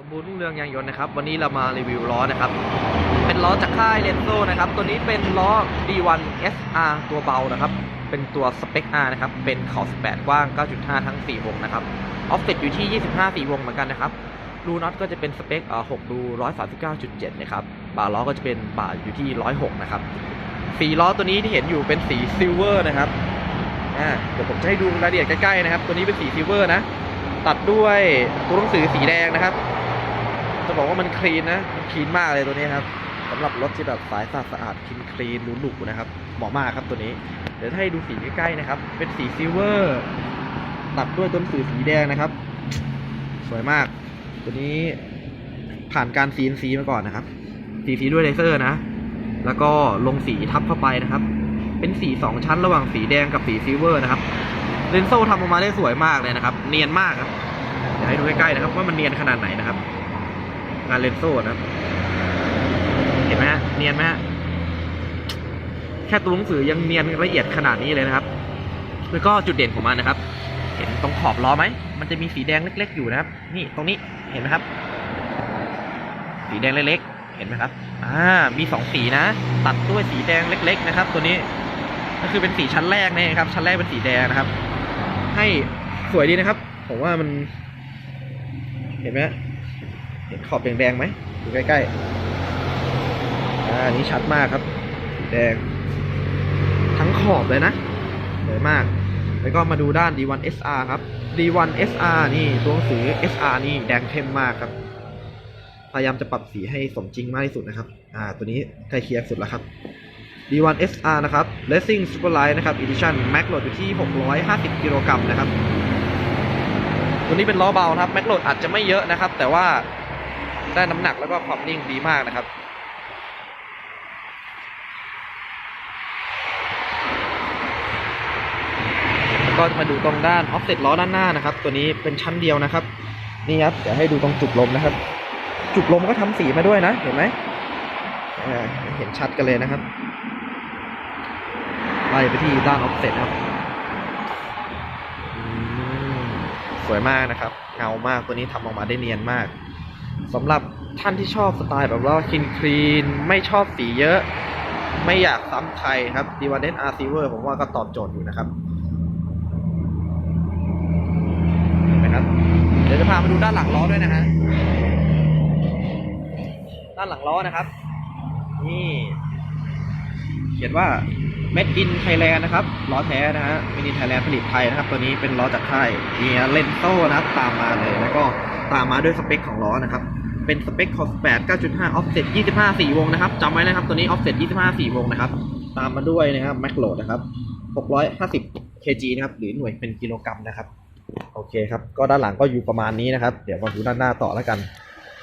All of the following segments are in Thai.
สมบูรณ์รุ่งเรืองยางยนต์นะครับวันนี้เรามารีวิวล้อนะครับ เป็นล้อจากค่ายเลนโซนะครับ ตัวนี้เป็นล้อ D1 SR ตัวเบานะครับ เป็นตัวสเปค R นะครับ เป็นขอบ18 กว้าง 9.5 ทั้ง 4 วงนะครับออฟเซ็ตอยู่ที่ 25 4 วงเหมือนกันนะครับรูน็อตก็จะเป็นสเปคเอ่อ6รู139.7 นะครับบ่าล้อก็จะเป็นบ่าอยู่ที่ 106 นะครับสีล้อตัวนี้ที่เห็นอยู่เป็นสีซิลเวอร์นะครับอ่าเดี๋ยวผมจะให้ดูรายละเอียดใกล้ๆนะครับ ตัวนี้เป็นสีซิลเวอร์นะ ตัดด้วยตัวหนังสือสีแดงนะครับ จะบอกว่ามันคลีนนะคลีนมากเลยตัวนี้ครับสำหรับรถที่แบบสายสะอาดสะอาดคลีนคลีนหรูๆนะครับ เหมาะมากครับตัวนี้ เดี๋ยวให้ดูสีใกล้ๆนะครับ เป็นสีซิลเวอร์ ตัดด้วยตัวหนังสือสีแดงนะครับ สวยมาก ตัวนี้ผ่านการ CNC มาก่อนนะครับ สีสีด้วยเลเซอร์นะ แล้วก็ลงสีทับเข้าไปนะครับ เป็นสีสองชั้นระหว่างสีแดงกับสีซิลเวอร์นะครับเรนโซ่ทำออกมาได้สวยมากเลยนะครับ เนียนมากครับเดี๋ยวให้ดูใกล้ๆนะครับ ว่ามันเนียนขนาดไหนนะครับ งานเรนโซ่นะครับเห็นไหมฮะเนียนไหมฮะแค่ตัวหนังสือยังเนียนละเอียดขนาดนี้เลยนะครับ แล้วก็จุดเด่นของมันนะครับ เห็นตรงขอบล้อไหม มันจะมีสีแดงเล็ก ๆ อยู่นะครับ นี่ตรงนี้เห็นไหมครับ สีแดงเล็กๆเห็นไหมครับ อ่า มีสองสีนะ ตัดด้วยสีแดงเล็ก ๆ นะครับ ตัวนี้ ก็คือเป็นสีชั้นแรกนี่ครับ ชั้นแรกเป็นสีแดงนะครับ ให้สวยดีนะครับ ผมว่ามัน เห็นไหม เห็นขอบแดงๆไหมดูใกล้ๆอันนี้ชัดมากครับสีแดง ทั้งขอบเลยนะสวยมาก แล้วก็มาดูด้าน D1 SR ครับ D1 SR นี่ตัวหนังสือ SR นี่แดงเข้มมากครับ พยายามจะปรับสีให้สมจริงมากที่สุดนะครับ อ่า ตัวนี้ใกล้เคียงสุดแล้วครับ D1 SR นะครับ Racing Superlight นะครับ Edition Max Load อยู่ที่ 650 กิโลกรัมนะครับ ตัวนี้เป็นล้อเบานะครับ Max Load อาจจะไม่เยอะนะครับ แต่ว่า ได้น้ำหนักแล้วก็ความนิ่งดีมากนะครับ แล้วก็มาดูตรงด้าน offset ล้อด้านหน้านะครับ ตัวนี้เป็นชั้นเดียวนะครับ นี่ครับเดี๋ยวให้ดูตรงจุกลมนะครับ จุกลมก็ทำสีมาด้วยนะ เห็นไหมเห็นชัดกันเลยนะครับไล่ไปที่ด้าน offset ครับสวยมากนะครับ เงามากตัวนี้ทำออกมาได้เนียนมาก สำหรับท่านที่ชอบสไตล์แบบว่าคินคลีนไม่ชอบสีเยอะ ไม่อยากซ้ำใครครับ d ีว n เ s R Silver ผมว่าก็ตอบโจทย์อยู่นะครับเห็นไหมครับ เดี๋ยวจะพามาดูด้านหลังล้อด้วยนะฮะด้านหลังล้อนะครับ นี่ เขียนว่า Made in Thailand นะครับล้อแท้นะฮะ Made in Thailand ผลิตไทยนะครับ ตัวนี้เป็นล้อจากค่ายเนีเลนโต้นะครับตามมาเลยแล้วก็ ตามมาด้วยสเปคของล้อนะครับ เป็นสเปคของ8 9.5 offset 25 4 วงนะครับจำไว้นะครับตัวนี้ offset 25 4 วงนะครับ ตามมาด้วยนะครับ max load นะครับ 650 kg นะครับ หรือหน่วยเป็นกิโลกรัมนะครับ โอเคครับ ก็ด้านหลังก็อยู่ประมาณนี้นะครับ เดี๋ยวมาดูด้านหน้าต่อแล้วกัน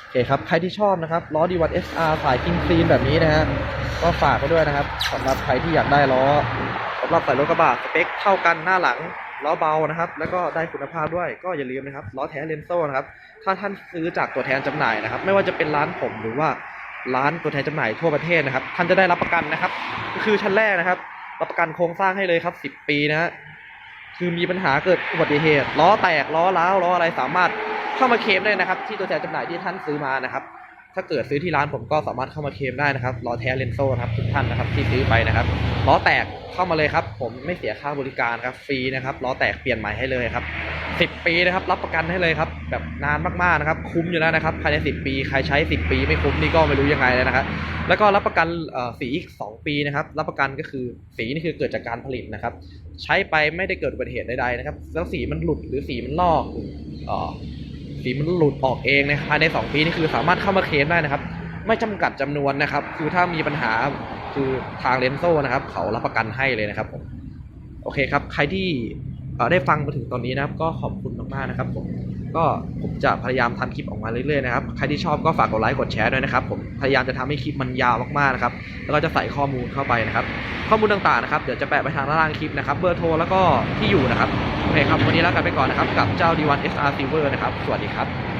โอเคครับ ใครที่ชอบนะครับ ล้อ D1 SR สายคิงคลีนแบบนี้นะฮะ ก็ฝากไปด้วยนะครับสำหรับใครที่อยากได้ล้อสำหรับใส่รถกระบะสเปคเท่ากันหน้าหลัง ล้อเบานะครับ แล้วก็ได้คุณภาพด้วยก็อย่าลืมนะครับล้อแท้เลนโซ่นะครับ ถ้าท่านซื้อจากตัวแทนจำหน่ายนะครับ ไม่ว่าจะเป็นร้านผมหรือว่าร้านตัวแทนจำหน่ายทั่วประเทศนะครับ ท่านจะได้รับประกันนะครับ ก็คือชั้นแรกนะครับ รับประกันโครงสร้างให้เลยครับ 10 ปีนะฮะคือมีปัญหาเกิดอุบัติเหตุล้อแตกล้อร้าวล้ออะไรสามารถเข้ามาเคลมได้นะครับ ที่ตัวแทนจำหน่ายที่ท่านซื้อมานะครับ ถ้าเกิดซื้อที่ร้านผมก็สามารถเข้ามาเคลมได้นะครับล้อแท้เลนโซ่ครับทุกท่านนะครับที่ซื้อไปนะครับล้อแตกเข้ามาเลยครับ ผมไม่เสียค่าบริการครับฟรีนะครับล้อแตกเปลี่ยนใหม่ให้เลยครับ 10 ปีนะครับรับประกันให้เลยครับแบบนานมากๆนะครับคุ้มอยู่แล้วนะครับภายใน10 ปีใครใช้ 10 ปีไม่คุ้มนี่ก็ไม่รู้ยังไงเลยนะครับแล้วก็รับประกันสีอีก 2 ปีนะครับรับประกันก็คือสีนี่คือเกิดจากการผลิตนะครับ ใช้ไปไม่ได้เกิดอุบัติเหตุใดๆนะครับ แล้วสีมันหลุดหรือสีมันลอกออ สีมันหลุดออกเองนะครับภายใน 2 ปีนี่คือสามารถเข้ามาเคลมได้นะครับ ไม่จำกัดจำนวนนะครับ คือถ้ามีปัญหาคือทางเลนโซ่นะครับ เขารับประกันให้เลยนะครับผมโอเคครับ ใครที่ได้ฟังมาถึงตอนนี้นะครับ ก็ขอบคุณมากๆนะครับผม ก็ผมจะพยายามทำคลิปออกมาเรื่อยๆนะครับ ใครที่ชอบก็ฝากกดไลค์กดแชร์ด้วยนะครับ ผมพยายามจะทำให้คลิปมันยาวมากๆนะครับ แล้วก็จะใส่ข้อมูลเข้าไปนะครับ ข้อมูลต่างๆนะครับ เดี๋ยวจะแปะไปทางล่างคลิปนะครับ เบอร์โทรแล้วก็ที่อยู่นะครับ โอเคครับ วันนี้ลากันไปก่อนนะครับ กับเจ้า D1 SR Silver นะครับ สวัสดีครับ